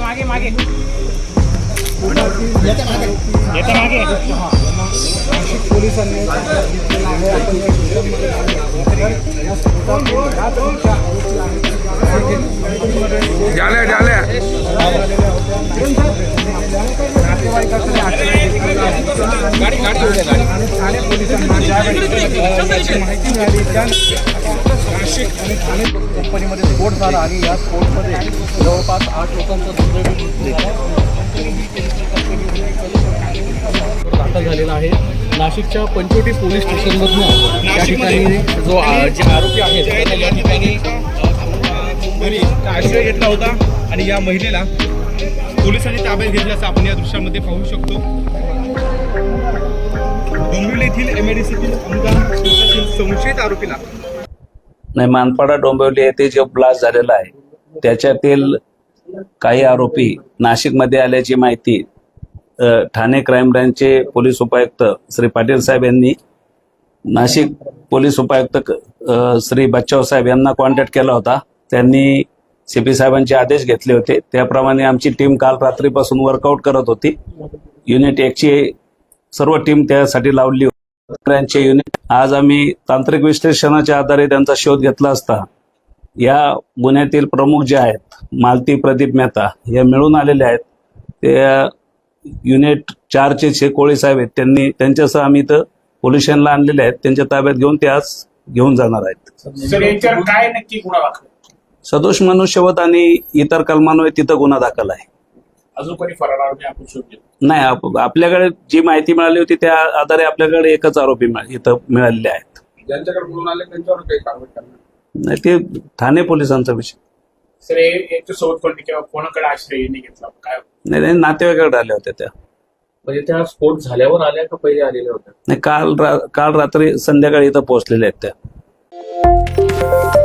मागे मागे। येते तो मागे। नाशिक पोलिसांनी आहे आपण झाल्या झाल्या नातेवाईकाकडे आणि ठाणे पोलिसांना ज्यावेळी अ, याची माहिती मिळाली त्या नाशिक आणि ठाणे कंपनीमध्ये स्फोट झाला आणि या स्फोटमध्ये जवळपास आठ लोकांचा दाखल झालेला आहे. नाशिकच्या पंचवटी पोलीस स्टेशनमधनं या ठिकाणी जो जे आरोपी आहेत त्यांना या ठिकाणी घरी आश्रय घेतला होता आणि या महिलेला पोलिसांनी ताब्यात घेतल्याचं आपण या दृश्यामध्ये पाहू शकतो. डोंबिवली येथील एमआयडीसीतील अनुदान संशयित आरोपीला नाही मानपाडा डोंबिवली येथे जो ब्लास्ट झालेला आहे त्याच्यातील काही आरोपी नाशिकमध्ये आल्याची माहिती ठाणे क्राईम ब्रँचचे पोलीस उपायुक्त श्री पाटील साहेब यांनी नाशिक पोलीस उपायुक्त श्री बच्चाव साहेब यांना कॉन्टॅक्ट केला होता. त्यांनी सी पी साहेबांचे आदेश घेतले होते. त्याप्रमाणे आमची टीम काल रात्रीपासून वर्कआउट करत होती. युनिट एकची सर्व टीम त्यासाठी लावली होती. युनिट आज आम्ही तांत्रिक विश्लेषणाच्या आधारे त्यांचा शोध घेतला असता या गुन्ह्यातील प्रमुख जे आहेत मालती प्रदीप मेहता या मिळून आलेले आहेत. ते युनिट चारचे जे कोळी साहेब आहेत त्यांनी त्यांच्यासह आम्ही इथं पोल्युशनला आणलेले आहेत. त्यांच्या ताब्यात घेऊन ते आज घेऊन जाणार आहेत. काय नक्की सदोष मनुष्यवध आणि इतर कलमान्वये तिथं गुन्हा दाखल आहे. अजून कोणी फरार आरोपी आपण शोध नाही आप- आपल्याकडे जी माहिती मिळाली होती त्या आधारे आपल्याकडे एकच आरोपी मिळ- इथं मिळालेले आहेत. ज्यांच्याकडे बोलून आले त्यांच्यावर काही कारवाई करणार? नाही ते ठाणे पोलिसांचा विषय. सर सोबत कोणी किंवा कोणाकडे आश्रय यांनी घेतला? काय? नाही नाही नातेवाईकडे आल्या होत्या त्या. म्हणजे त्या स्फोट झाल्यावर आल्या का पहिले आलेल्या होत्या? नाही काल रा- काल रात्री संध्याकाळी इथं पोहोचलेल्या आहेत त्या.